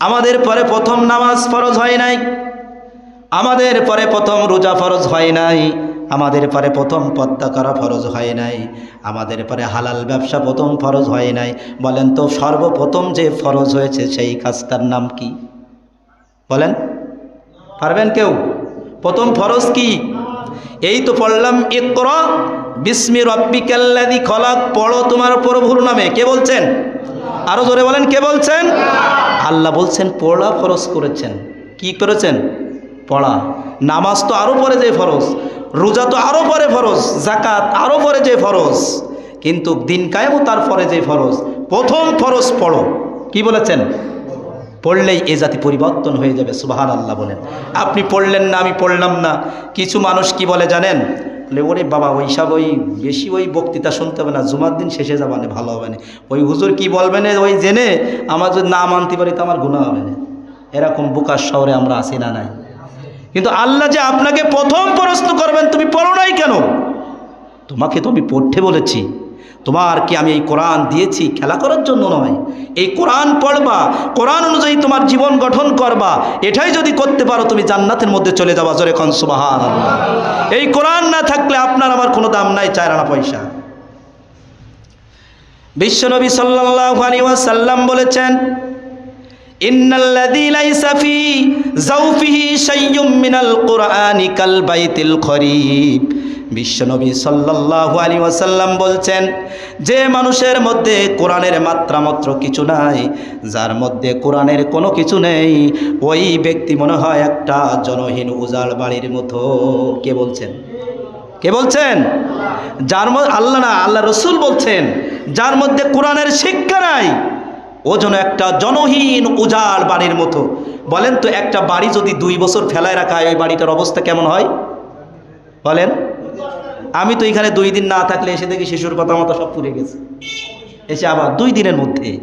আমাদের পরে প্রথম নামাজ ফরজ হয় নাই। আমাদের পরে প্রথম রোজা ফরজ হয় নাই। আমাদের পরে প্রথম পদ্মা করা ফরজ হয় নাই। আমাদের পরে হালাল ব্যবসা প্রথম ফরজ হয় নাই। বলেন তো সর্বপ্রথম যে ফরজ হয়েছে সেই কাজটার নাম কি? বলেন। পারবেন কেউ? প্রথম ফরজ কি? এই তো পড়লাম, ইকর বিস্মি রব্বিকাল্লাদি খলাক। পড়ো তোমার প্রভুর নামে। কে বলছেন? আরও জোরে বলেন, কে বলছেন? আল্লাহ বলছেন, পড়া ফরজ করেছেন। কি করেছেন? পড়া। নামাজ তো আরও পরে যে ফরজ, রোজা তো আরও পরে ফরজ জাকাত আরও পরে যে ফরজ, কিন্তু দিন কায়েমও তার পরে যে ফরজ, প্রথম ফরজ পড়ো। কি বলেছেন? পড়লেই এ জাতি পরিবর্তন হয়ে যাবে সুবাহান আল্লাহ বলেন। আপনি পড়লেন না, আমি পড়লাম না। কিছু মানুষ কি বলে জানেন? বলে, ওরে বাবা, ওই সব ওই বেশি ওই বক্তৃতা শুনতে হবে না, জুমার দিন শেষে যাবে না, ভালো হবে না। ওই হুজুর কি বলবেন ওই জেনে আমার যদি না মানতে পারি তো আমার গুণা হবে না। এরকম বুকার শহরে আমরা আসি না নাই। কিন্তু আল্লাহ যে আপনাকে প্রথম প্রশ্ন করবেন, তুমি পড়ো নাই কেন? তোমাকে তো আমি পড়তে বলেছি। তোমার কি আমি এই কোরআন দিয়েছি? খেলা করার জন্য নয়। এই কোরআন পড়বা, কোরআন অনুযায়ী তোমার জীবন গঠন করবা। এটাই যদি করতে পারো, তুমি জান্নাতের মধ্যে চলে যাবা। জোরে কন সুবাহান এই কোরআন না থাকলে আপনার আমার কোনো দাম নাই, চার আনা পয়সা। বিশ্বনবী সাল্লাল্লাহু আলাইহি ওয়াসাল্লাম বলেছেন, ইন্নাল্লাযী লাইসা ফি জাওফিহি মিনাল কুরআনি বাইতিল খরিব। বিশ্বনবী সাল্লাল্লাহু আলাইহি ওয়াসাল্লাম বলছেন, যে মানুষের মধ্যে কোরআনের মাত্রা মাত্র কিছু নাই, যার মধ্যে কোরআনের কোনো কিছু নেই, ওই ব্যক্তি মনে হয় একটা জনহীন উজাড় বাড়ির মতো। কে বলছেন? কে বলছেন? যার মধ্যে আল্লাহ না, আল্লাহ রসুল বলছেন, যার মধ্যে কোরআনের শিক্ষা নাই, ও যেন একটা জনহীন উজাড় বাড়ির মতো। বলেন তো, একটা বাড়ি যদি দুই বছর ফেলায় রাখা হয় ওই বাড়িটার অবস্থা কেমন হয়? বলেন। আমি তো এখানে দুই দিন না থাকলে এসে দেখি শিশুর কথা মতো সব পুড়ে গেছে। এসে আবার দুই দিনের মধ্যে।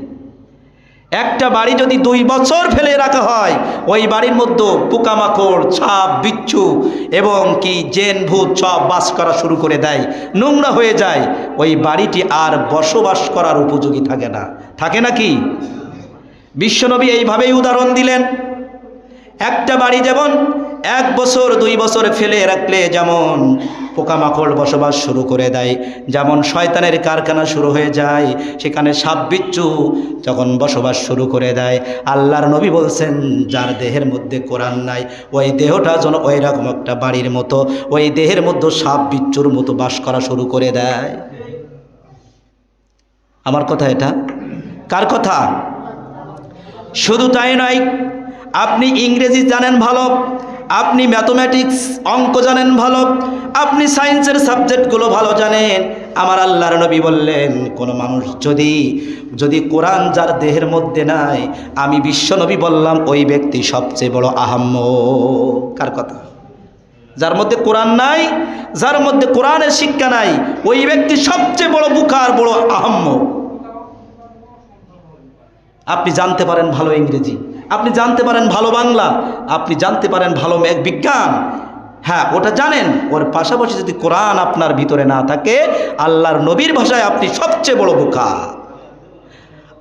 একটা বাড়ি যদি দুই বছর ফেলে রাখা হয়, ওই বাড়ির মধ্যে পোকামাকড় ছাপ বিচ্ছু এবং কি জেন, ভূত সব বাস করা শুরু করে দেয়, নোংরা হয়ে যায়, ওই বাড়িটি আর বসবাস করার উপযোগী থাকে না। থাকে না কি? বিশ্বনবী এইভাবেই উদাহরণ দিলেন। একটা বাড়ি যেমন এক বছর, দুই বছর ফেলে রাখলে যেমন পোকামাকড় বসবাস শুরু করে দেয়। যেমন শয়তানের কারখানা শুরু হয়ে যায়, সেখানে সাপ বিচ্ছু যখন বসবাস শুরু করে দেয়। আল্লাহর নবী বলছেন, যার দেহের মধ্যে কোরআন নাই, ওই দেহটা যেন ওই রকম একটা বাড়ির মতো, ওই দেহের মধ্যে সাপ বিচ্ছুর মতো বাস করা শুরু করে দেয়। আমার কথা এটা? কার কথা? শুধু তাই নয়, আপনি ইংরেজি জানেন ভালো আপনি ম্যাথমেটিক্স অঙ্ক জানেন ভালো, আপনি সায়েন্সের সাবজেক্টগুলো ভালো জানেন। আমার আল্লাহর নবী বললেন, কোনো মানুষ যদি যদি কোরআন যার দেহের মধ্যে নাই, আমি বিশ্ব নবী বললাম, ওই ব্যক্তি সবচেয়ে বড় আহাম্ম। কার কথা? যার মধ্যে কোরআন নাই, যার মধ্যে কোরআনের শিক্ষা নাই, ওই ব্যক্তি সবচেয়ে বড় বুখার বড় আহাম্ম। আপনি জানতে পারেন ভালো ইংরেজি। আপনি জানতে পারেন ভালো বাংলা, আপনি জানতে পারেন ভালো ম্যাগ বিজ্ঞান। হ্যাঁ ওটা জানেন। ওর পাশাপাশি যদি কোরআন আপনার ভিতরে না থাকে, আল্লাহর নবীর ভাষায় আপনি সবচেয়ে বড় বোকা।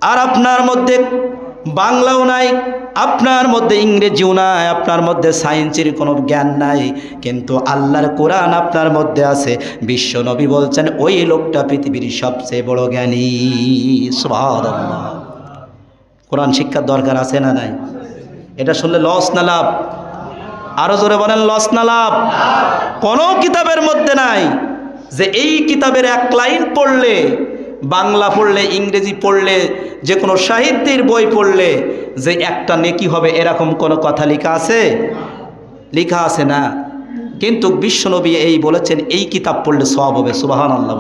আর আপনার মধ্যে বাংলাও নাই, আপনার মধ্যে ইংরেজিও নাই, আপনার মধ্যে সায়েন্সের কোনো জ্ঞান নাই, কিন্তু আল্লাহর কোরআন আপনার মধ্যে আছে। বিশ্ব নবী বলছেন, ওই লোকটা পৃথিবীর সবচেয়ে বড় জ্ঞানী। সুবহানাল্লাহ। কোরআন শিক্ষার দরকার আছে না নাই? এটা শুনলে লস না লাভ? আরও জোরে বলেন লস না লাভ? কোনো কিতাবের মধ্যে নাই যে এই কিতাবের এক লাইন পড়লে, বাংলা পড়লে, ইংরেজি পড়লে, যে কোনো সাহিত্যের বই পড়লে, যে একটা নেকি হবে এরকম কোনো কথা লেখা আছে? লেখা আছে না। কিন্তু বিশ্বনবী এই বলেছেন, এই কিতাব পড়লে সব হবে সুবাহান আল্লাহ